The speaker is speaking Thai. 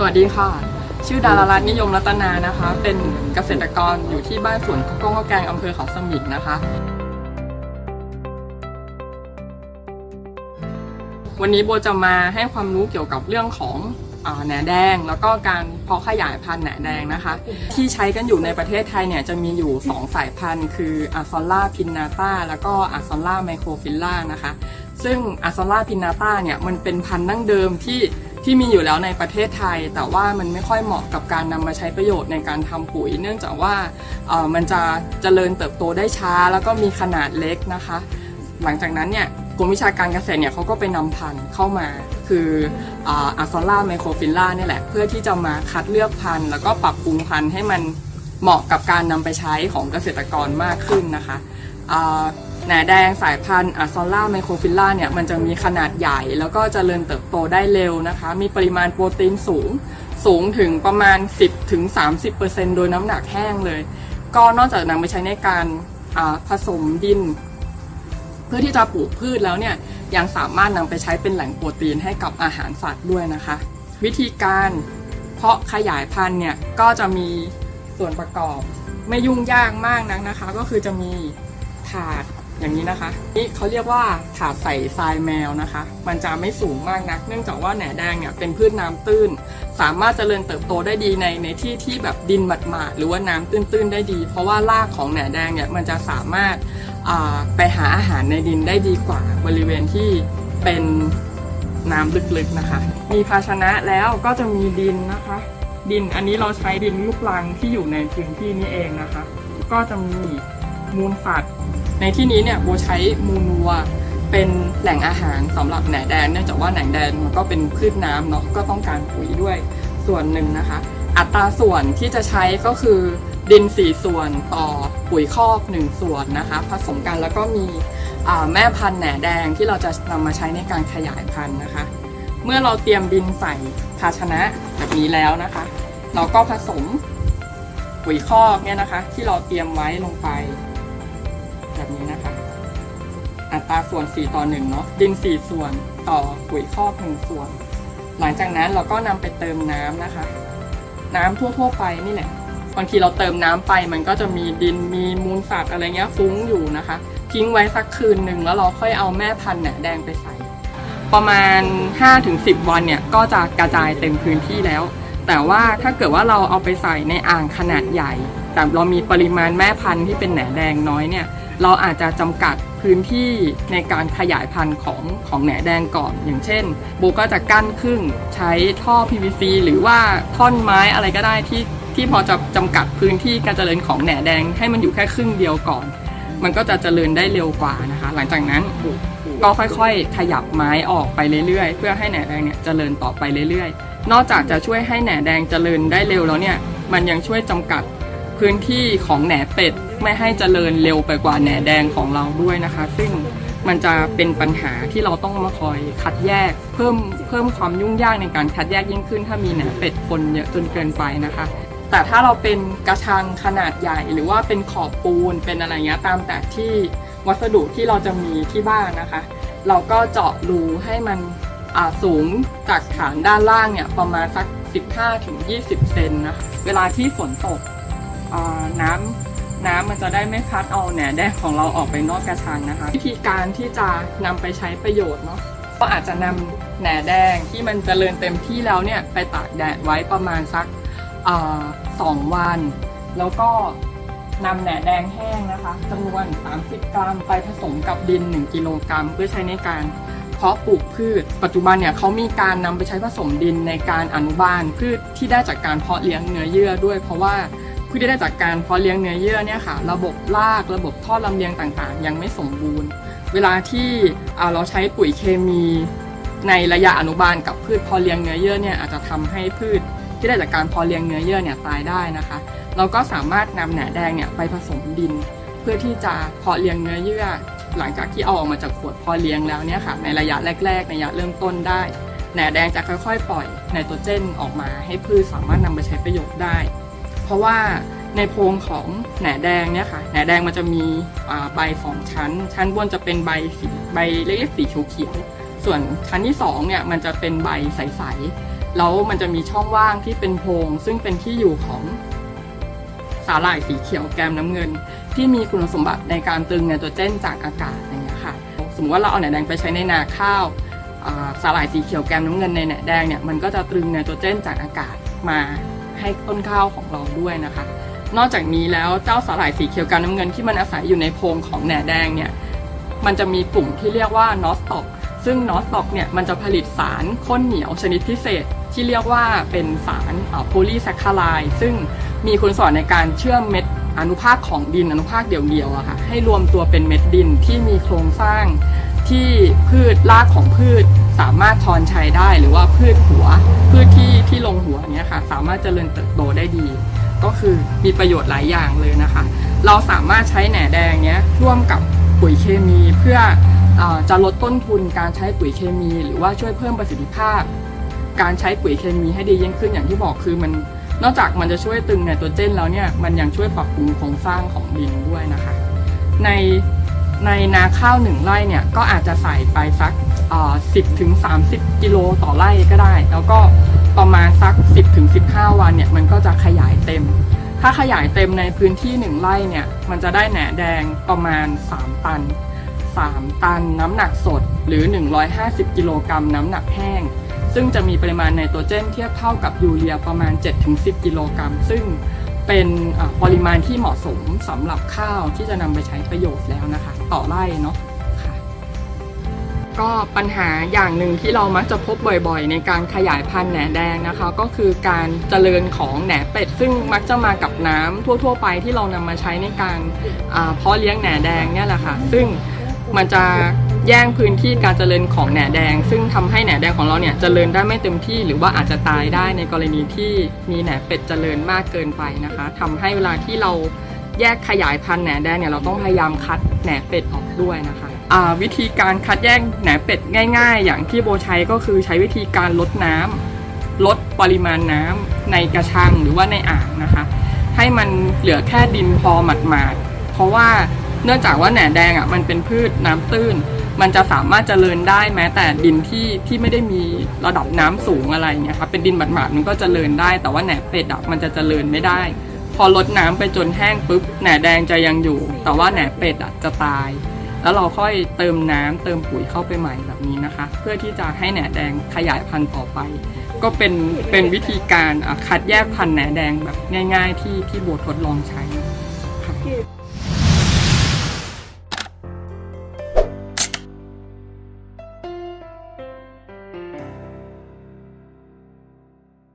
สวัสดีค่ะ ชื่อดารารัตนิยมรัตนานะคะ เป็นเกษตรกรอยู่ที่บ้านสวนก้งข้าวแกงอำเภอเขาสมิงนะคะ วันนี้โบจะมาให้ความรู้เกี่ยวกับเรื่องของอแหนแดง แล้วก็การเพาะขยายพันธุ์แหนแดงนะคะ ที่ใช้กันอยู่ในประเทศไทยเนี่ยจะมีอยู่ 2 สายพันธุ์ คืออาซอล่าพินนาตาแล้วก็อาซอล่าไมโครฟิลล่านะคะ ซึ่งอาซอล่าพินนาตาเนี่ยมันเป็นพันธุ์ดั้งเดิมที่ ที่มีอยู่แล้วในประเทศไทย แต่ว่ามันไม่ค่อยเหมาะกับการนำมาใช้ประโยชน์ในการทำปุ๋ย เนื่องจากว่ามันจะเจริญเติบโตได้ช้า แล้วก็มีขนาดเล็กนะคะ หลังจากนั้นเนี่ยกรมวิชาการเกษตรเนี่ยเขาก็ไปนำพันธุ์เข้ามา คืออาซอล่าไมโครฟิลล่านี่แหละ เพื่อที่จะมาคัดเลือกพันธุ์ แล้วก็ปรับปรุงพันธุ์ให้มันเหมาะกับการนำไปใช้ของเกษตรกรมากขึ้นนะคะ หนแดงสายพันธุ์อซอล่าไมโครฟิลล่าเนี่ยมันจะมีขนาดใหญ่ แล้วก็จเจริญเติบโตได้เร็วนะคะ มีปริมาณโปรตีนสูง สูงถึงประมาณ 10ถึง30%โดยน้ำหนักแห้งเลย ก็นอกจากนำไปใช้ในการผสมดิน เพื่อที่จะปลูกพืชแล้วเนี่ยยังสามารถนำไปใช้เป็นแหล่งโปรตีนให้กับอาหารสัตว์ด้วยนะคะ วิธีการเพาะขยายพันธุ์เนี่ยก็จะมีส่วนประกอบไม่ยุ่งยากมากนักนะคะ ก็คือจะมีถาด อย่างนี้นะคะ นี่เขาเรียกว่าถาดใส่ทรายแมวนะคะ มันจะไม่สูงมากนัก เนื่องจากว่าแหนแดงเนี่ยเป็นพืชน้ำตื้น สามารถเจริญเติบโตได้ดีในในที่ที่แบบดินหมาดๆหรือว่าน้ำตื้นๆได้ดี เพราะว่ารากของแหนแดงเนี่ยมันจะสามารถไปหาอาหารในดินได้ดีกว่าบริเวณที่เป็นน้ำลึกๆนะคะ มีภาชนะแล้วก็จะมีดินนะคะ ดินอันนี้เราใช้ดินลูกรังที่อยู่ในพื้นที่นี้เองนะคะ ก็จะมีมูลสัตว์ ในที่นี้เนี่ยโบใช้มูลวัวเป็นแหล่งอาหารสำหรับแหนแดงเนื่องจากว่าแหนแดงมันก็เป็นพืชน้ำเนาะก็ต้องการปุ๋ยด้วยส่วนหนึ่งนะคะ อัตราส่วนที่จะใช้ก็คือดิน 4 ส่วนต่อปุ๋ยคอก 1 ส่วนนะคะ ผสมกันแล้วก็มีแม่พันธุ์แหนแดงที่เราจะนำมาใช้ในการขยายพันธุ์นะคะ เมื่อเราเตรียมดินใส่ภาชนะแบบนี้แล้วนะคะ เราก็ผสมปุ๋ยคอกเนี่ยนะคะ ที่เราเตรียมไว้ลงไป แบบนี้นะคะ อัตราส่วน 4 ต่อ 1 เนาะดิน 4 ส่วนต่อปุ๋ยคอก1ส่วน หลังจากนั้นเราก็นำไปเติมน้ำนะคะ น้ำทั่ว ๆ ไปนี่แหละบางทีเราเติมน้ำไปมันก็จะมีดินมีมูลสัตว์อะไรเงี้ยฟุ้งอยู่นะคะ ทิ้งไว้สักคืนหนึ่งแล้วเราค่อยเอาแม่พันธุ์แหนแดงไปใส่ ประมาณ 5-10 วันเนี่ยก็จะกระจายเต็มพื้นที่แล้ว แต่ว่าถ้าเกิดว่าเราเอาไปใส่ในอ่างขนาดใหญ่ แต่เรามีปริมาณแม่พันธุ์ที่เป็นแหนแดงน้อยเนี่ย เราอาจจะจำกัดพื้นที่ในการขยายพันธุ์ของของแหนแดงก่อน อย่างเช่นโบก็จะกั้นครึ่งใช้ท่อ PVC หรือว่าท่อนไม้อะไรก็ได้ที่ที่พอจะจำกัดพื้นที่การเจริญของแหนแดง ให้มันอยู่แค่ครึ่งเดียวก่อน มันก็จะเจริญได้เร็วกว่านะคะ หลังจากนั้นก็ค่อยๆ ขยับไม้ออกไปเรื่อยๆ เพื่อให้แหนแดงเนี่ยเจริญต่อไปเรื่อยๆ นอกจากจะช่วยให้แหนแดงเจริญได้เร็วแล้วเนี่ย มันยังช่วยจำกัด พื้นที่ของแหนเป็ดไม่ให้เจริญเร็วไปกว่าแหนแดงของเราด้วยนะคะ ซึ่งมันจะเป็นปัญหาที่เราต้องมาคอยคัดแยก เพิ่มเพิ่มความยุ่งยากในการคัดแยกยิ่งขึ้น ถ้ามีแหนเป็ดคนเยอะจนเกินไปนะคะ แต่ถ้าเราเป็นกระชังขนาดใหญ่ หรือว่าเป็นขอบปูนเป็นอะไรเงี้ยตามแต่ที่วัสดุที่เราจะมีที่บ้านนะคะ เราก็เจาะรูให้มันสูงจากฐานด้านล่างเนี่ยประมาณสัก 15-20 เซนนะคะเวลาที่ฝนตก อ่าน้ำน้ำมันจะได้ไม่พัดเอาแหนแดงของเราออกไปนอกกระชังนะคะ วิธีการที่จะนำไปใช้ประโยชน์เนาะก็อาจจะนำแหนแดงที่มันเจริญเต็มที่แล้วเนี่ยไปตากแดดไว้ประมาณสักอสองวัน แล้วก็นำแหนแดงแห้งนะคะจำนวน 30 กรัมไปผสมกับดิน 1 กิโลกรัม เพื่อใช้ในการเพาะปลูกพืช ปัจจุบันเนี่ยเขามีการนำไปใช้ผสมดินในการอนุบาลพืชที่ได้จากการเพาะเลี้ยงเนื้อเยื่อด้วย เพราะว่า พืชที่ได้จากการเพาะเลี้ยงเนื้อเยื่อเนี่ยค่ะ ระบบรากระบบท่อลำเลียงต่างๆ ยังไม่สมบูรณ์ เวลาที่เราใช้ปุ๋ยเคมีในระยะอนุบาลกับพืชพาะเลี้ยงเนื้อเยื่อเนี่ยอาจจะทำให้พืชที่ได้จากการพาะเลี้ยงเนื้อเยื่อเนี่ยตายได้นะคะ เราก็สามารถนำแหนแดงเนี่ยไปผสมดิน เพื่อที่จะเพาะเลี้ยงเนื้อเยื่อ หลังจากที่เอาออกมาจากขวดพาะเลี้ยงแล้วเนี่ยค่ะในระยะแรกๆในระยะเริ่มต้นได้แหนแดงจะค่อยๆ ปล่อยไนโตรเจนออกมาให้พืชสามารถนำไปใช้ประโยชน์ได้ เพราะว่าในโพรงของแหนแดงเนี่ยค่ะแหนแดงมันจะมีใบสองชั้น ชั้นบนจะเป็นใบสีใบเล็กๆสีเขียวๆส่วนชั้นที่สองเนี่ยมันจะเป็นใบใสๆแล้วมันจะมีช่องว่างที่เป็นโพรงซึ่งเป็นที่อยู่ของสาหร่ายสีเขียวแกมน้ำเงิน ที่มีคุณสมบัติในการตึงไนโตรเจนจากอากาศอย่างเงี้ยค่ะ สมมติว่าเราเอาแหนแดงไปใช้ในนาข้าวสาหร่ายสีเขียวแกมน้ำเงินในแหนแดงเนี่ยมันก็จะตรึงไนโตรเจนจากอากาศมา ให้ต้นข้าวของเราด้วยนะคะ นอกจากนี้แล้วเจ้าสาหร่ายสีเขียวแกมน้ำเงินที่มันอาศัยอยู่ในโพรงของแหนแดงเนี่ยมันจะมีกลุ่มที่เรียกว่านอสตอกซึ่งนอสตอกเนี่ยมันจะผลิตสารข้นเหนียวชนิดพิเศษที่เรียกว่าเป็นสารโพลีแซคคาไลซึ่งมีคุณสมบัติในการเชื่อมเม็ดอนุภาคของดินอนุภาคเดี่ยวๆอะค่ะให้รวมตัวเป็นเม็ดดินที่มีโครงสร้างที่พืชรากของพืชสามารถทอนชัยได้หรือว่าพืชหัว ที่ลงหัวเนี้ยค่ะ สามารถเจริญเติบโตได้ดี ก็คือมีประโยชน์หลายอย่างเลยนะคะ เราสามารถใช้แหนแดงเนี้ยร่วมกับปุ๋ยเคมีเพื่อออจะลดต้นทุนการใช้ปุ๋ยเคมี หรือว่าช่วยเพิ่มประสิทธิภาพ การใช้ปุ๋ยเคมีให้ดียิ่งขึ้นอย่างที่บอกคือมันนอกจากมันจะช่วยตึงไนโตรเจนแล้วเนี่ยมันยังช่วยปรับปรุงโครงสร้างของดินด้วยนะคะ ในในนาข้าวหนึ่งไร่เนี่ยก็อาจจะใส่ไปสักสิบถึงสามสิบกิโลต่อไร่ก็ได้ แล้วก็ ประมาณสัก 10ถึง15 วันเนี่ยมันก็จะขยายเต็ม ถ้าขยายเต็มในพื้นที่หนึ่งไร่เนี่ยมันจะได้แหนแดงประมาณ 3 ตัน 3 ตันน้ำหนักสดหรือ 150 กิโลกรัมน้ำหนักแห้ง ซึ่งจะมีปริมาณไนโตรเจนเทียบเท่ากับยูเรียประมาณ 7-10 กิโลกรัม ซึ่งเป็นปริมาณที่เหมาะสมสำหรับข้าวที่จะนำไปใช้ประโยชน์แล้วนะคะ ต่อไร่เนาะ ก็ปัญหาอย่างหนึ่งที่เรามักจะพบบ่อยๆ ในการขยายพันธุ์แหนแดงนะคะ ก็คือการเจริญของแหนเป็ด ซึ่งมักจะมากับน้ำทั่ว ๆ ไปที่เรานำมาใช้ในการเพาะเลี้ยงแหนแดงเนี่ยแหละค่ะ ซึ่งมันจะแย่งพื้นที่การเจริญของแหนแดง ซึ่งทำให้แหนแดงของเราเนี่ยเจริญได้ไม่เต็มที่ หรือว่าอาจจะตายได้ในกรณีที่มีแหนเป็ดเจริญมากเกินไปนะคะทำให้เวลาที่เราแยกขยายพันธุ์แหนแดงเนี่ยเราต้องพยายามคัดแหนเป็ดออกด้วยนะคะ วิธีการคัดแยกแหนเป็ดง่าย ๆ อย่างที่โบใช้ก็คือใช้วิธีการลดน้ำลดปริมาณน้ำในกระชังหรือว่าในอ่างนะคะ ให้มันเหลือแค่ดินพอหมาดๆเพราะว่าเนื่องจากว่าแหนแดงอะมันเป็นพืชน้ำตื้น มันจะสามารถเจริญได้แม้แต่ดินที่ที่ไม่ได้มีระดับน้ำสูงอะไรเงี้ยครับเป็นดินหมาดๆมันก็เจริญได้ แต่ว่าแหนเป็ดอะมันจะเจริญไม่ได้ พอลดน้ำไปจนแห้งปุ๊บแหนแดงจะยังอยู่ แต่ว่าแหนเป็ดอะจะตาย แล้วเราค่อยเติมน้ำเติมปุ๋ยเข้าไปใหม่แบบนี้นะคะ เพื่อที่จะให้แหนแดงขยายพันธุ์ต่อไป ก็เป็นเป็นวิธีการอะคัดแยกพันธุ์แหนแดงแบบง่าย ๆ ที่ที่โบทดลองใช้ค่ะ